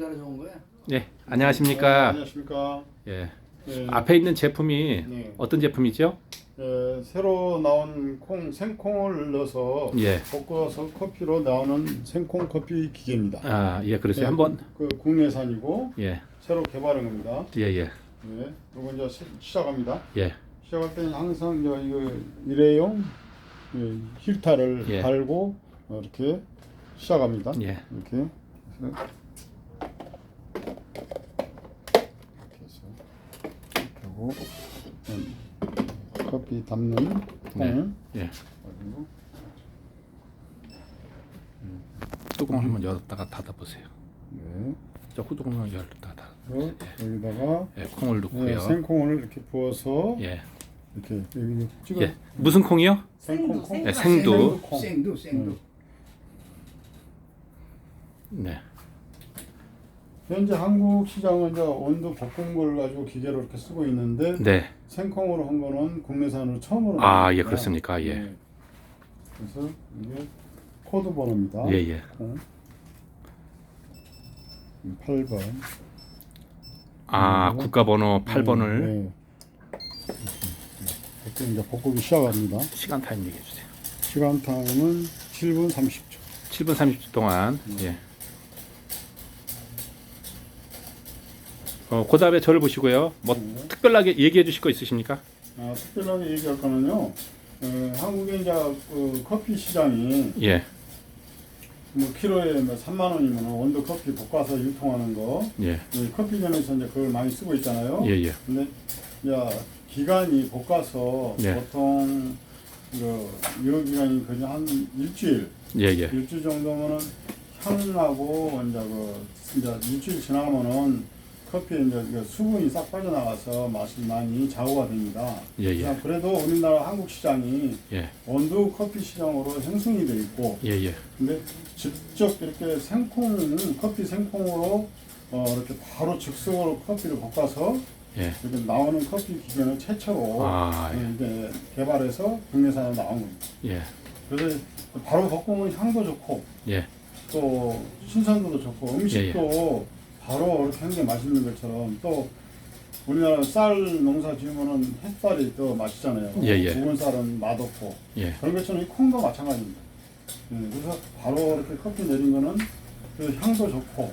따라 좋은 거야? 네, 안녕하십니까. 안녕하십니까. 예. 네, 앞에 있는 제품이 네. 어떤 제품이죠? 예, 새로 나온 콩 생콩을 넣어서 예. 볶아서 커피로 나오는 생콩 커피 기계입니다. 아, 예, 그래서 네, 한번 그 국내산이고 예. 새로 개발한 겁니다. 예, 예. 네, 이거 이제 시- 시작합니다. 예. 시작할 때는 항상 저 이거 일회용 예, 힐타를 예. 달고 어, 이렇게 시작합니다. 예. 이렇게 해서 이렇게 하고 음, 커피 담는 통을 예. 가지고 뚜껑 한번 열었다가 닫아 보세요. 네. 저 뚜껑을 열었다가 닫아. 그래서 여기다가 예, 콩을 네, 넣고요. 생콩을 이렇게 부어서 예. 이렇게 여기 찍어 예. 무슨 콩이요? 생콩 콩 예, 생두. 생두 콩. 생두 생두. 네. 현재 한국 시장은 이제 온도 걸 가지고 기계로 이렇게 쓰고 있는데 네. 생콩으로 한 거는 국내산으로 처음으로 아. 예, 그렇습니까? 예. 네. 그래서 이게 코드 번호입니다. 예, 예. 콩. 8번. 아, 음. 국가 번호 8번을 네. 이렇게 이제 볶기 시작합니다. 시간 타임 얘기해 주세요. 시간 타임은 7분 30초. 7분 30초 동안 음. 예. 어, 그 다음에 저를 보시고요. 뭐 네. 특별하게 얘기해 주실 거 있으십니까? 아, 특별하게 얘기할 거는요. 어, 한국의 이제 그 커피 시장이 예. 뭐 키로에 뭐 3만 원이면 원두 커피 볶아서 유통하는 거 예. 이 커피점에서 이제 그걸 많이 쓰고 있잖아요. 예, 예. 근데 야 기간이 볶아서 예. 보통 그 유효 기간이 그냥 한 일주일 예, 예. 일주일 정도면은 향하고 이제 그 이제 일주일 지나가면은 커피에 이제 그 수분이 싹 빠져나가서 맛이 많이 좌우가 됩니다. 예, 예. 그냥 그래도 우리나라 한국 시장이 예. 원두 커피 시장으로 형성이 돼 있고 예, 예. 근데 직접 이렇게 생콩 커피 생콩으로 어 이렇게 바로 즉석으로 커피를 볶아서 예. 이렇게 나오는 커피 기계는 최초로 아, 예. 이제 개발해서 국내산으로 나온 겁니다. 예. 그래서 바로 볶으면 향도 좋고 예. 또 신선도도 좋고 음식도 바로 이렇게 한 게 맛있는 것처럼 또 우리나라 쌀 농사 지으면은 햇살이 더 맛있잖아요. 예, 예. 묵은 쌀은 맛없고 예. 그런 것처럼 이 콩도 마찬가지입니다. 예, 그래서 바로 이렇게 커피 내린 거는 그 향도 좋고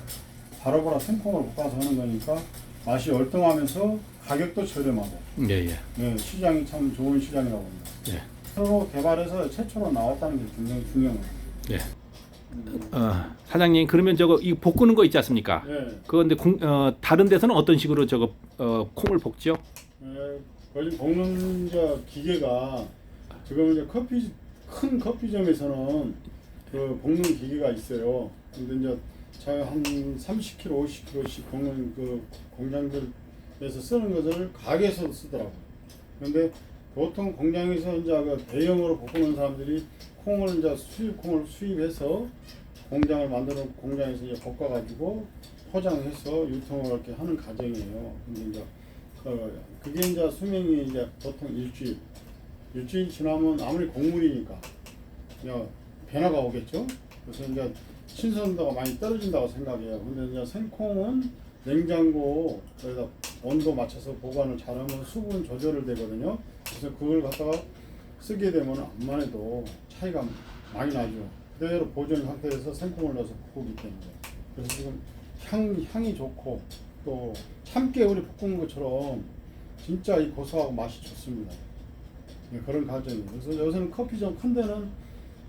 바로바로 생콩으로 볶아서 하는 거니까 맛이 얼등하면서 가격도 저렴하고 예, 예. 예, 시장이 참 좋은 시장이라고 봅니다. 예. 서로 개발해서 최초로 나왔다는 게 굉장히 중요한 거예요. 예. 어, 사장님 그러면 저거 이 볶는 거 있지 않습니까? 예, 그런데 어, 다른 데서는 어떤 식으로 저거 어, 콩을 볶죠? 예, 거기 볶는 저 기계가 지금 이제 커피 큰 커피점에서는 그 볶는 기계가 있어요. 근데 이제 저한 30kg, 50kg씩 볶는 그 공장들에서 쓰는 것을 가게에서 쓰더라고 요. 근데 보통 공장에서 이제 그 대형으로 볶는 사람들이 콩을 이제 수입 콩을 수입해서 공장을 만드는 공장에서 이제 볶아가지고 포장해서 유통을 이렇게 하는 과정이에요. 근데 이제 그 그게 이제 수명이 이제 보통 일주일. 일주일 지나면 아무리 곡물이니까 변화가 오겠죠. 그래서 이제 신선도가 많이 떨어진다고 생각해요. 근데 이제 생콩은 냉장고 거기다 온도 맞춰서 보관을 잘하면 수분 조절을 되거든요. 그래서 그걸 갖다가 쓰게 되면 암만 해도 차이가 많이 나죠. 그대로 보존 상태에서 생콩을 넣어서 볶기 때문에. 그래서 지금 향, 향이 좋고 또 참깨우리 볶은 것처럼 진짜 이 고소하고 맛이 좋습니다. 네, 그런 과정이에요. 그래서 요새는 커피점 큰 데는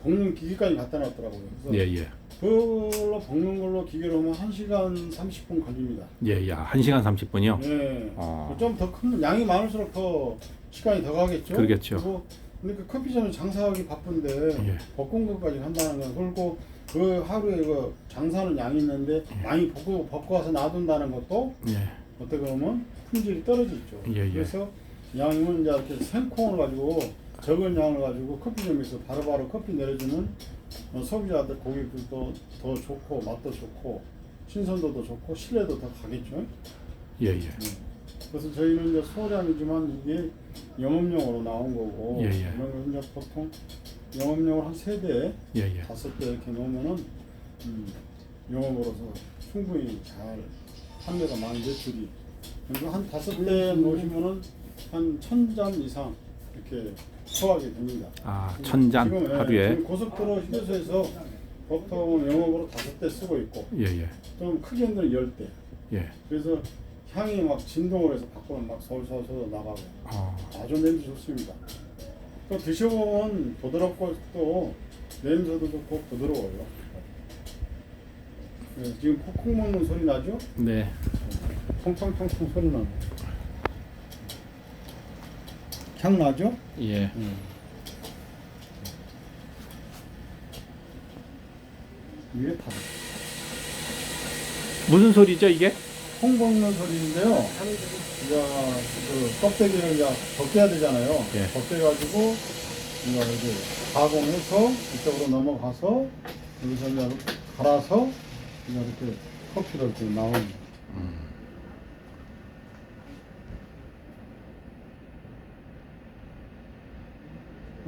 볶는 기계까지 갖다 놨더라고요. 그래서 예, 예. 그걸로 볶는 걸로 기계로 하면 1시간 30분 걸립니다. 예, 예. 1시간 30분이요? 네. 어. 좀더 큰 양이 많을수록 더 시간이 더 가겠죠. 그러겠죠. 그리고 근데 그 커피점은 장사하기 바쁜데 예. 볶은 것까지 한다는 건 그리고 그 하루에 그 장사는 양이 있는데 많이 볶고 볶고 와서 놔둔다는 것도 예. 어떻게 보면 품질이 떨어지죠. 예, 예. 그래서 양은 이제 이렇게 생콩을 가지고 적은 양을 가지고 커피점에서 바로바로 커피 내려주는 어, 소비자들 고객들도 더 좋고 맛도 좋고 신선도도 좋고 신뢰도 더 가겠죠. 예, 예. 그래서 저희는 이제 소량이지만 이게 영업용으로 나온 거고 예, 예. 이런 거 이제 보통 영업용을 한세 대, 예, 예. 다섯 대 이렇게 놓으면은 음, 영업으로서 충분히 잘 판매가 많이 매출이 그리고 한 다섯 대 놓으시면은 한 천 잔 이상 이렇게 소화하게 됩니다. 아, 천 잔 지금, 예, 하루에. 지금 고속도로 휴게소에서 보통 영업으로 다섯 대 쓰고 있고 예, 예. 좀 크게 흔들면 열 대. 예. 그래서 향이 막 진동을 해서 밖으로 막 솔솔솔 나가고 어. 아주 냄새 좋습니다. 또 드셔보면 부드럽고 또 냄새도 좋고 부드러워요. 네, 지금 콕콕 먹는 소리 나죠? 네. 통통통통 소리 나요. 향 나죠? 예. 이게 다 무슨 소리죠, 이게? 콩 먹는 소리인데요. 이제 그 껍데기를 이제 벗겨야 되잖아요. 예. 벗겨가지고 이제 이렇게 가공해서 이쪽으로 넘어가서 여기서 이제 갈아서 이제 이렇게 커피를 이렇게 나오는. 음.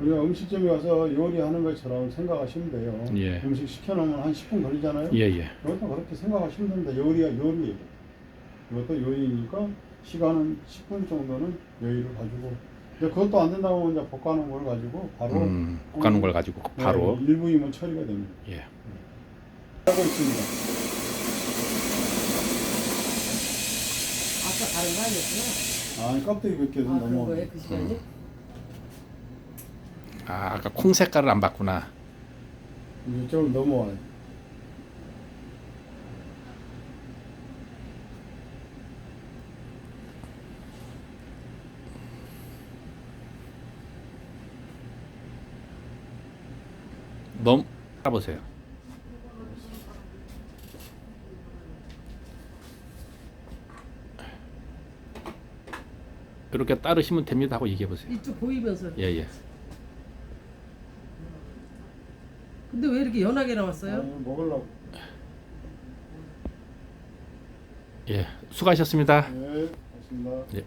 우리가 음식점에 가서 요리하는 것처럼 생각하시면 돼요. 예. 음식 시켜놓으면 한 10분 걸리잖아요. 예, 예. 이것도 그렇게 생각하시면 됩니다. 요리야 요리예요. 이것도 요리니까 시간은 10분 정도는 여유를 가지고 이제 그것도 안 된다고 이제 볶아놓은 걸 가지고 바로 음, 볶아놓은 걸 가지고 바로. 네, 일부이면 처리가 됩니다. 예. 하고 있습니다. 아까 다른 거 아니었구나. 아 껍데기 벗겨서 아 그런 넘어. 거예요 그 시간이? 아, 아까 콩 색깔을 안 봤구나. 이쪽으로 넘어와요. 넘 따보세요. 이렇게 따르시면 됩니다 하고 얘기해 보세요. 이쪽 보이면서. 예, 예. 근데 왜 이렇게 연하게 나왔어요? 아, 먹으려고. 예. 수고하셨습니다. 네, 고맙습니다. 예.